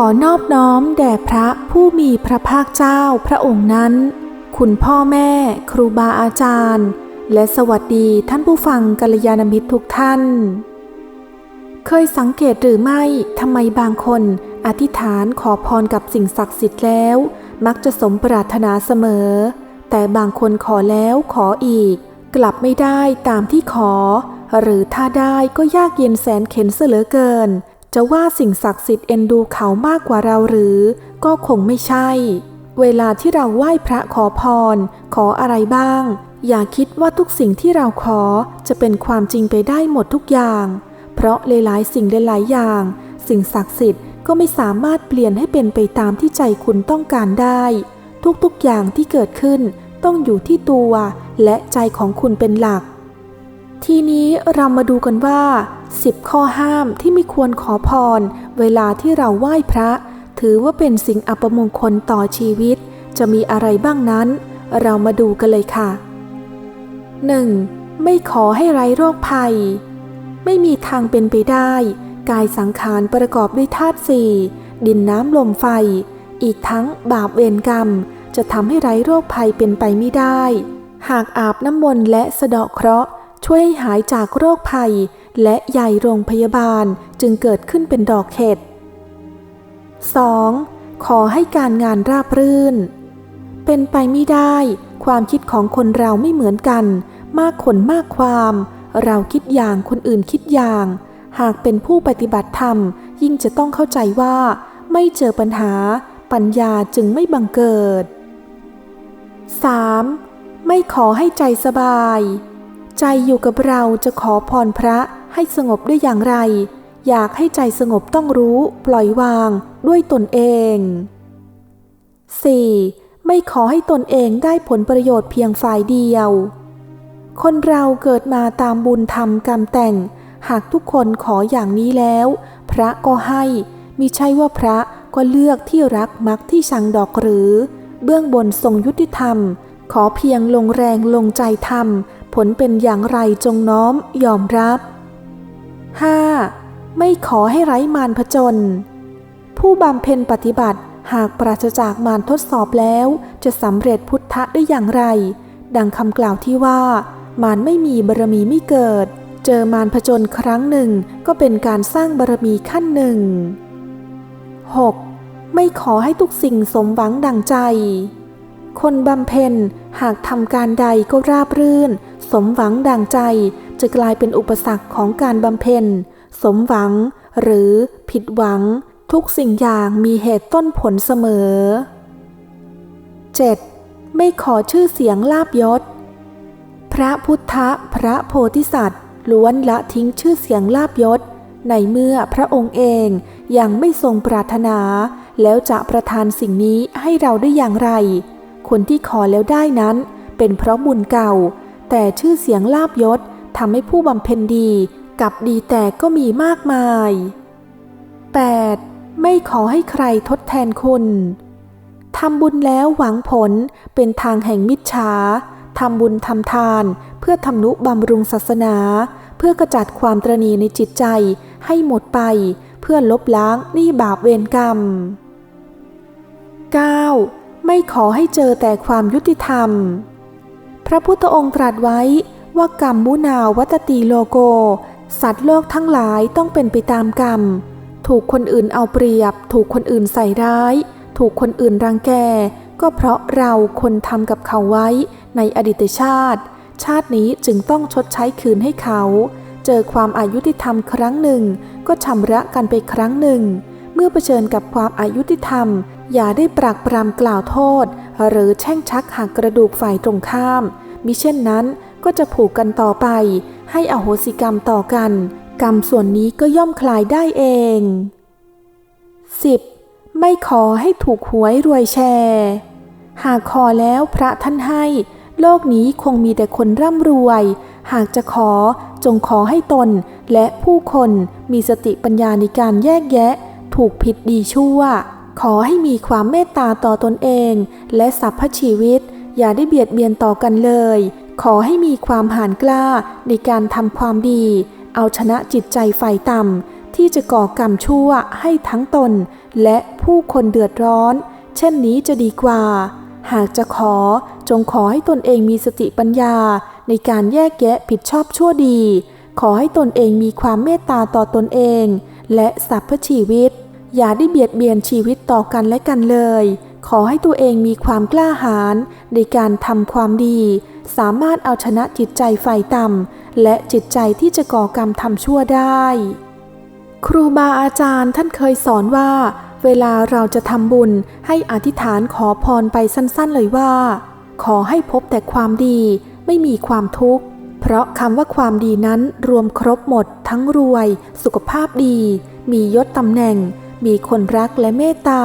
ขอนอบน้อมแด่พระผู้มีพระภาคเจ้าพระองค์นั้น คุณพ่อแม่ครูบาอาจารย์ และสวัสดีท่านผู้ฟังกัลยาณมิตรทุกท่าน เคยสังเกตหรือไม่ทำไมบางคนอธิษฐานขอพรกับสิ่งศักดิ์สิทธิ์แล้ว มักจะสมปรารถนาเสมอ แต่บางคนขอแล้วขออีก กลับไม่ได้ตามที่ขอ หรือถ้าได้ก็ยากเย็นแสนเข็นเสลือเกิน จะว่าสิ่งศักดิ์สิทธิ์เอ็นดูเขามากกว่าเราหรือ ก็คงไม่ใช่ เวลาที่เราไหว้พระขอพร ขออะไรบ้าง อย่าคิดว่าทุกสิ่งที่เราขอจะเป็นความจริงไปได้หมดทุกอย่าง เพราะหลายๆสิ่งหลายๆอย่าง สิ่งศักดิ์สิทธิ์ก็ไม่สามารถเปลี่ยนให้เป็นไปตามที่ใจคุณต้องการได้ ทุกๆอย่างที่เกิดขึ้นต้องอยู่ที่ตัวและใจของคุณเป็นหลัก ทีนี้เรามาดูกันว่า 10 ข้อห้ามที่ไม่ควรขอพร เวลาที่เราไหว้พระ ถือว่าเป็นสิ่งอัปมงคลต่อชีวิต จะมีอะไรบ้างนั้น เรามาดูกันเลยค่ะ 1. ไม่ขอให้ไร้โรคภัย ไม่มีทางเป็นไปได้ กายสังขารประกอบด้วยธาตุสี่ดินน้ำลมไฟ อีกทั้งบาปเวรกรรม จะทำให้ไร้โรคภัยเป็นไปไม่ได้ หากอาบน้ำมนต์และสะเดาะเคราะห์ ช่วยให้หายจากโรคภัย และใหญ่โรงพยาบาลจึงเกิดขึ้นเป็นดอกเห็ด 2. ขอให้การงานราบรื่น เป็นไปไม่ได้ ความคิดของคนเราไม่เหมือนกัน มากคนมากความ เราคิดอย่างคนอื่นคิดอย่าง หากเป็นผู้ปฏิบัติธรรม ยิ่งจะต้องเข้าใจว่า ไม่เจอปัญหา ปัญญาจึงไม่บังเกิด 3. ไม่ขอให้ใจสบาย ใจอยู่กับเราจะขอพรพระให้สงบได้อย่างไร อยากให้ใจสงบต้องรู้ปล่อยวางด้วยตนเอง 4. ไม่ขอให้ตนเองได้ผลประโยชน์เพียงฝ่ายเดียว คนเราเกิดมาตามบุญธรรมกรรมแต่ง หากทุกคนขออย่างนี้แล้ว พระก็ให้มิใช่ว่าพระก็เลือกที่รักมักที่ชังดอกหรือ เบื้องบนทรงยุติธรรม ขอเพียงลงแรงลงใจทำ ลเป็นอย่างไรจงน้อมยอมรับ 5. ไม่ขอให้ไร้มารผจญผู้บำเพ็ญปฏิบัติหากปราศจากมารทดสอบแล้ว จะสำเร็จพุทธะได้อย่างไร ดังคำกล่าวที่ว่า มารไม่มีบารมีไม่เกิด เจอมารผจญครั้งหนึ่งก็เป็นการสร้างบารมีขั้นหนึ่ง 6. ไม่ขอให้ทุกสิ่งสมหวังดังใจ คนบำเพ็ญหากทำการใดก็ราบรื่น สมหวังดังใจ จะกลายเป็นอุปสรรคของการบำเพ็ญ สมหวัง หรือผิดหวัง ทุกสิ่งอย่างมีเหตุต้นผลเสมอ 7. ไม่ขอชื่อเสียงลาบยศ พระพุทธพระโพธิสัตว์ ล้วนละทิ้งชื่อเสียงลาบยศ ในเมื่อพระองค์เองยังไม่ทรงปรารถนา แล้วจะประทานสิ่งนี้ให้เราได้อย่างไร คนที่ขอแล้วได้นั้น เป็นเพราะบุญเก่า แต่ชื่อเสียงลาบยศทำให้ผู้บำเพ็ญดีกับดีแต่ก็มีมากมาย 8. ไม่ขอให้ใครทดแทนคุณทำบุญแล้วหวังผลเป็นทางแห่งมิจฉาทำบุญทำทาน เพื่อทำนุบำรุงศาสนา เพื่อกระจัดความตรณีในจิตใจให้หมดไป เพื่อลบล้างหนี้บาปเวรกรรม 9. ไม่ขอให้เจอแต่ความยุติธรรม พระพุทธองค์ตรัสไว้ว่ากรรมมุนาวัตตีโลโก สัตว์โลกทั้งหลายต้องเป็นไปตามกรรม ถูกคนอื่นเอาเปรียบ ถูกคนอื่นใส่ร้าย ถูกคนอื่นรังแก ก็เพราะเราคนทำกับเขาไว้ในอดีตชาติ ชาตินี้จึงต้องชดใช้คืนให้เขา เจอความอายุติธรรมครั้งหนึ่ง ก็ชำระกันไปครั้งหนึ่ง มื่อเผชิญกับความอายุติธรรม อย่าได้ปรากปรามกล่าวโทษ หรือแช่งชักหักกระดูกฝ่ายตรงข้าม มิเช่นนั้นก็จะผูกกันต่อไป ให้อโหสิกรรมต่อกัน กรรมส่วนนี้ก็ย่อมคลายได้เอง 10. ไม่ขอให้ถูกหวยรวยแชร์ หากขอแล้วพระท่านให้ โลกนี้คงมีแต่คนร่ำรวย หากจะขอจงขอให้ตนและผู้คนมีสติปัญญาในการแยกแยะ ถูกผิดดีชั่ว ขอให้มีความเมตตาต่อตนเอง และสรรพชีวิต อย่าได้เบียดเบียนต่อกันเลย ขอให้มีความหานกล้าในการทำความดี เอาชนะจิตใจไฟต่ำที่จะก่อกรรมชั่วให้ทั้งตน และผู้คนเดือดร้อน เช่นนี้จะดีกว่า หากจะขอจงขอให้ตนเองมีสติปัญญา ในการแยกแยะผิดชอบชั่วดี ขอให้ตนเองมีความเมตตาต่อตนเอง และสรรพชีวิต อย่าได้เบียดเบียนชีวิตต่อกันและกันเลย ขอให้ตัวเองมีความกล้าหาญในการทำความดี สามารถเอาชนะจิตใจไฟต่ำและจิตใจที่จะก่อกรรมทำชั่วได้ ครูบาอาจารย์ท่านเคยสอนว่า เวลาเราจะทำบุญให้อธิษฐานขอพรไปสั้นๆเลยว่า ขอให้พบแต่ความดี ไม่มีความทุกข์ เพราะคำว่าความดีนั้นรวมครบหมด ทั้งรวย สุขภาพดี มียศตำแหน่ง มีคนรักและเมตตา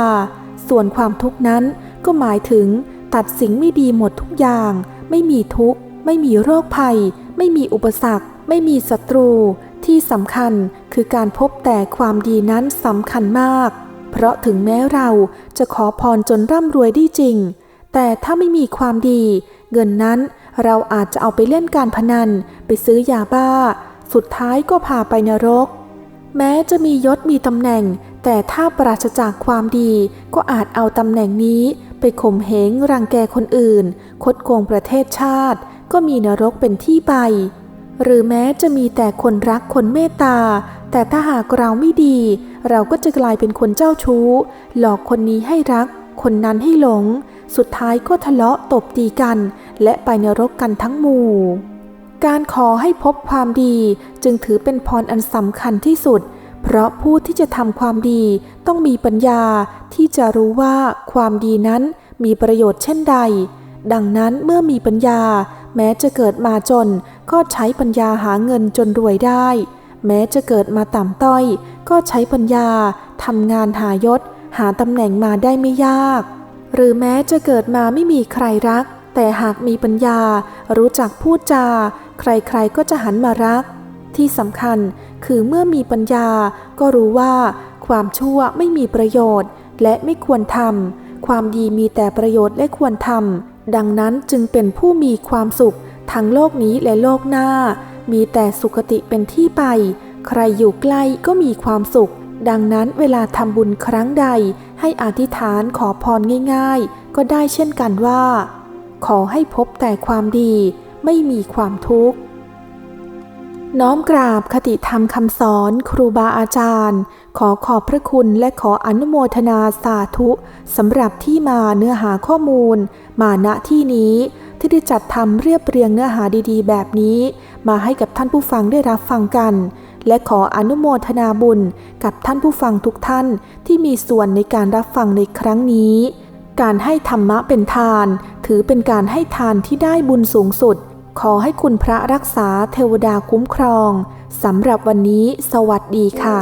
ส่วนความทุกข์นั้นก็หมายถึง ตัดสิ่งไม่ดีหมดทุกอย่าง ไม่มีทุกข์ ไม่มีโรคภัย ไม่มีอุปสรรค ไม่มีศัตรู ที่สำคัญคือการพบแต่ความดีนั้นสำคัญมาก เพราะถึงแม้เราจะขอพรจนร่ำรวยได้จริง แต่ถ้าไม่มีความดี เงินนั้น เราอาจจะเอาไปเล่นการพนัน ไปซื้อยาบ้า สุดท้ายก็พาไปนรก แม้จะมียศมีตำแหน่ง แต่ถ้าปราศจากความดีก็อาจเอาตำแหน่งนี้ไปข่มเหงรังแกคนอื่น คดโกงประเทศชาติ ก็มีนรกเป็นที่ไป หรือแม้จะมีแต่คนรักคนเมตตา แต่ถ้าหากเราไม่ดี เราก็จะกลายเป็นคนเจ้าชู้ หลอกคนนี้ให้รัก คนนั้นให้หลง สุดท้ายก็ทะเลาะตบตีกัน และไปนรกกันทั้งหมู่ การขอให้พบความดีจึงถือเป็นพรอันสำคัญที่สุด เพราะผู้ที่จะทำความดีต้องมีปัญญาที่จะรู้ว่าความดีนั้นมีประโยชน์เช่นใด ดังนั้นเมื่อมีปัญญา แม้จะเกิดมาจน ก็ใช้ปัญญาหาเงินจนรวยได้ แม้จะเกิดมาต่ำต้อย ก็ใช้ปัญญาทำงานหายศ หาตำแหน่งมาได้ไม่ยาก หรือแม้จะเกิดมาไม่มีใครรัก แต่หากมีปัญญารู้จักพูดจา ใครๆก็จะหันมารัก ที่สำคัญคือเมื่อมีปัญญาก็รู้ว่า ความชั่วไม่มีประโยชน์ และไม่ควรทำความดีมีแต่ประโยชน์และควรทำดังนั้นจึงเป็นผู้มีความสุขทั้งโลกนี้และโลกหน้า มีแต่สุขติเป็นที่ไป ใครอยู่ใกล้ก็มีความสุข ดังนั้นเวลาทำบุญครั้งใด ให้อธิษฐานขอพรง่าย ๆ ก็ได้เช่นกันว่า ขอให้พบแต่ความดีไม่มีความทุกข์ น้อมกราบคติธรรมคำสอนครูบาอาจารย์ ขอขอบพระคุณและขออนุโมทนาสาธุสำหรับที่มาเนื้อหาข้อมูล มาณที่นี้ที่ได้จัดทำเรียบเรียงเนื้อหาดีๆ แบบนี้ มาให้กับท่านผู้ฟังได้รับฟังกัน และขออนุโมทนาบุญกับท่านผู้ฟังทุกท่านที่มีส่วนในการรับฟังในครั้งนี้การให้ธรรมะเป็นทาน ถือเป็นการให้ทานที่ได้บุญสูงสุด ขอให้คุณพระรักษาเทวดาคุ้มครองสำหรับวันนี้สวัสดีค่ะ